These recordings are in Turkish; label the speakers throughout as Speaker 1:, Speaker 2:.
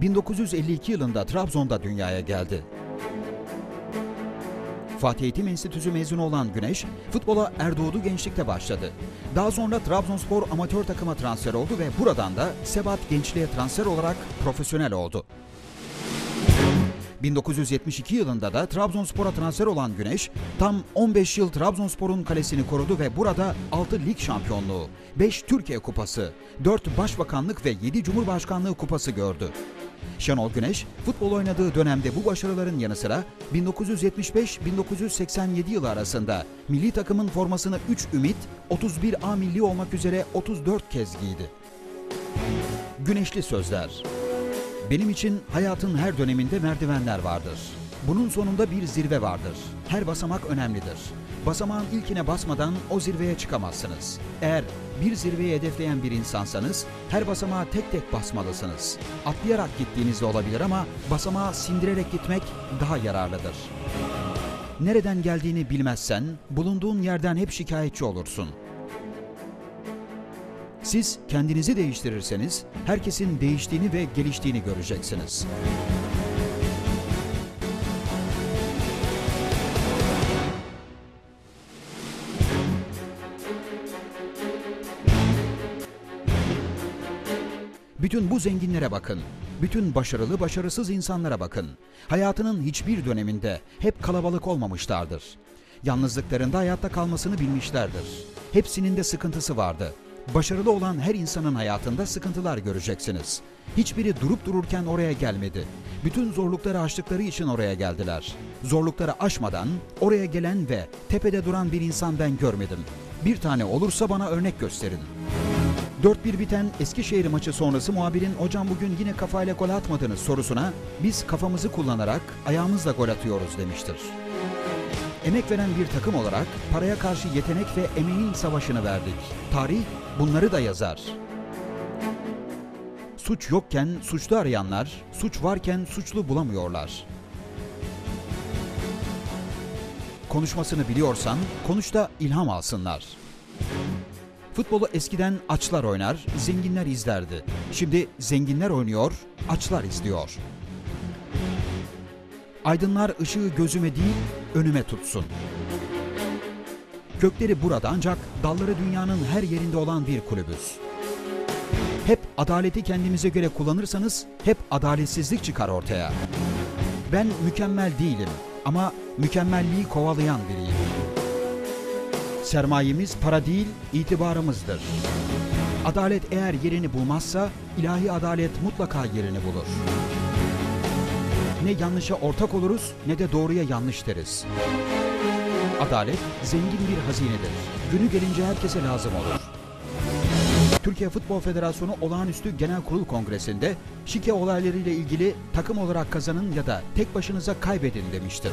Speaker 1: 1952 yılında Trabzon'da dünyaya geldi. Fatih Eğitim Enstitüsü mezunu olan Güneş, futbola Erdoğdu gençlikte başladı. Daha sonra Trabzonspor amatör takıma transfer oldu ve buradan da Sebat Gençliğe transfer olarak profesyonel oldu. 1972 yılında da Trabzonspor'a transfer olan Güneş, tam 15 yıl Trabzonspor'un kalesini korudu ve burada 6 lig şampiyonluğu, 5 Türkiye Kupası, 4 Başbakanlık ve 7 Cumhurbaşkanlığı kupası gördü. Şenol Güneş, futbol oynadığı dönemde bu başarıların yanı sıra 1975-1987 yılı arasında milli takımın formasını 3 Ümit, 31 A milli olmak üzere 34 kez giydi. Güneşli sözler. Benim için hayatın her döneminde merdivenler vardır. Bunun sonunda bir zirve vardır. Her basamak önemlidir. Basamağın ilkine basmadan o zirveye çıkamazsınız. Eğer bir zirveyi hedefleyen bir insansanız her basamağa tek tek basmalısınız. Atlayarak gittiğinizde olabilir ama basamağı sindirerek gitmek daha yararlıdır. Nereden geldiğini bilmezsen bulunduğun yerden hep şikayetçi olursun. Siz kendinizi değiştirirseniz herkesin değiştiğini ve geliştiğini göreceksiniz. Bütün bu zenginlere bakın. Bütün başarılı başarısız insanlara bakın. Hayatının hiçbir döneminde hep kalabalık olmamışlardır. Yalnızlıklarında hayatta kalmasını bilmişlerdir. Hepsinin de sıkıntısı vardı. Başarılı olan her insanın hayatında sıkıntılar göreceksiniz. Hiçbiri durup dururken oraya gelmedi. Bütün zorlukları aştıkları için oraya geldiler. Zorlukları aşmadan oraya gelen ve tepede duran bir insan ben görmedim. Bir tane olursa bana örnek gösterin. 4-1 biten Eskişehir maçı sonrası muhabirin hocam bugün yine kafayla gol atmadınız sorusuna biz kafamızı kullanarak ayağımızla gol atıyoruz demiştir. Emek veren bir takım olarak paraya karşı yetenek ve emeğin savaşını verdik. Tarih bunları da yazar. Suç yokken suçlu arayanlar, suç varken suçlu bulamıyorlar. Konuşmasını biliyorsan konuş da ilham alsınlar. Futbolu eskiden açlar oynar, zenginler izlerdi. Şimdi zenginler oynuyor, açlar izliyor. Aydınlar ışığı gözüme değil, önüme tutsun. Kökleri burada ancak dalları dünyanın her yerinde olan bir kulübüz. Hep adaleti kendimize göre kullanırsanız hep adaletsizlik çıkar ortaya. Ben mükemmel değilim ama mükemmelliği kovalayan biriyim. Sermayemiz para değil, itibarımızdır. Adalet eğer yerini bulmazsa ilahi adalet mutlaka yerini bulur. Ne yanlışa ortak oluruz ne de doğruya yanlış deriz. Adalet zengin bir hazinedir. Günü gelince herkese lazım olur. Türkiye Futbol Federasyonu Olağanüstü Genel Kurul Kongresi'nde şike olaylarıyla ilgili takım olarak kazanın ya da tek başınıza kaybedin demiştir.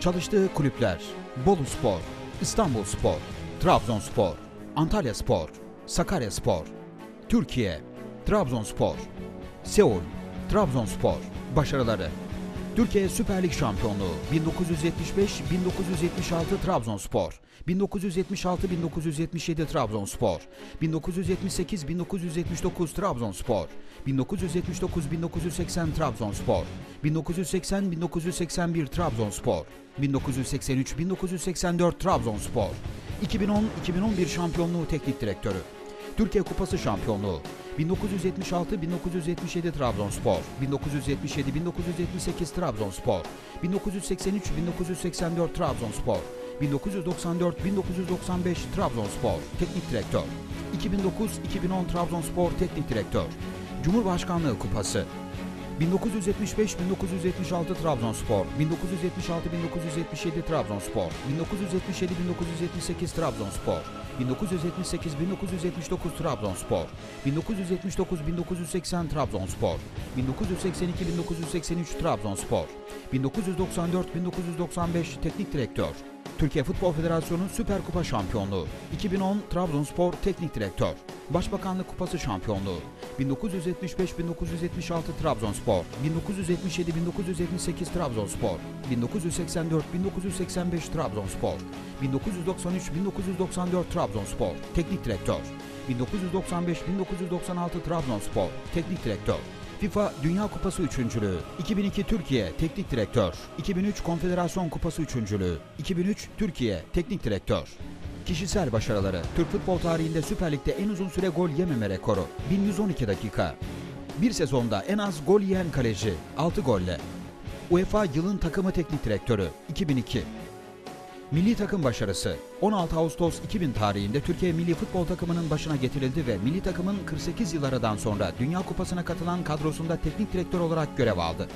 Speaker 1: Çalıştığı kulüpler Bolu Spor, İstanbul Spor, Trabzonspor, Antalya Spor, Sakarya Spor, Türkiye, Trabzonspor, Seul, Trabzonspor, başarıları. Türkiye Süper Lig şampiyonluğu 1975-1976 Trabzonspor, 1976-1977 Trabzonspor, 1978-1979 Trabzonspor, 1979-1980 Trabzonspor, 1980-1981 Trabzonspor, 1983-1984 Trabzonspor, 2010-2011 şampiyonluğu teknik direktörü, Türkiye Kupası şampiyonluğu, 1976-1977 Trabzonspor, 1977-1978 Trabzonspor, 1983-1984 Trabzonspor, 1994-1995 Trabzonspor Teknik Direktör, 2009-2010 Trabzonspor Teknik Direktör, Cumhurbaşkanlığı Kupası, 1975-1976 Trabzonspor, 1976-1977 Trabzonspor, 1977-1978 Trabzonspor, 1978-1979 Trabzonspor, 1979-1980 Trabzonspor, 1982-1983 Trabzonspor, 1994-1995 Teknik Direktör, Türkiye Futbol Federasyonu Süper Kupa Şampiyonluğu, 2010 Trabzonspor Teknik Direktör, Başbakanlık Kupası Şampiyonluğu, 1975-1976 Trabzonspor, 1977-1978 Trabzonspor, 1984-1985 Trabzonspor, 1993-1994 Trabzonspor, Teknik Direktör, 1995-1996 Trabzonspor, Teknik Direktör, FIFA Dünya Kupası üçüncülüğü, 2002 Türkiye Teknik Direktör, 2003 Konfederasyon Kupası üçüncülüğü, 2003 Türkiye Teknik Direktör. Kişisel başarıları, Türk futbol tarihinde Süper Lig'de en uzun süre gol yememe rekoru, 1112 dakika. Bir sezonda en az gol yiyen kaleci, 6 golle. UEFA Yılın Takımı Teknik Direktörü, 2002. Milli takım başarısı 16 Ağustos 2000 tarihinde Türkiye Milli Futbol Takımı'nın başına getirildi ve milli takımın 48 yıl aradan sonra Dünya Kupası'na katılan kadrosunda teknik direktör olarak görev aldı.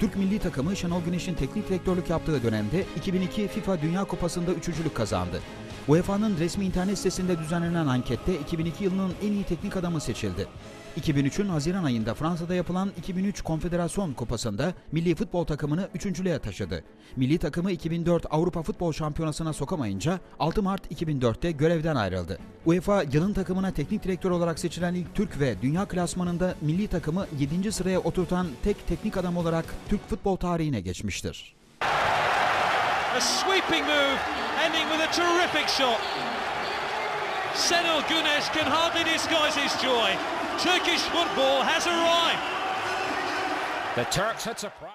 Speaker 1: Türk milli takımı Şenol Güneş'in teknik direktörlük yaptığı dönemde 2002 FIFA Dünya Kupası'nda üçüncülük kazandı. UEFA'nın resmi internet sitesinde düzenlenen ankette 2002 yılının en iyi teknik adamı seçildi. 2003'ün Haziran ayında Fransa'da yapılan 2003 Konfederasyon Kupası'nda milli futbol takımını üçüncülüğe taşıdı. Milli takımı 2004 Avrupa Futbol Şampiyonası'na sokamayınca 6 Mart 2004'te görevden ayrıldı. UEFA yılın takımına teknik direktör olarak seçilen ilk Türk ve dünya klasmanında milli takımı 7. sıraya oturtan tek teknik adam olarak Türk futbol tarihine geçmiştir.
Speaker 2: A sweeping move, ending with a terrific shot. Senel Gunes can hardly disguise his joy. Turkish football has arrived.
Speaker 3: The Turks had surprised.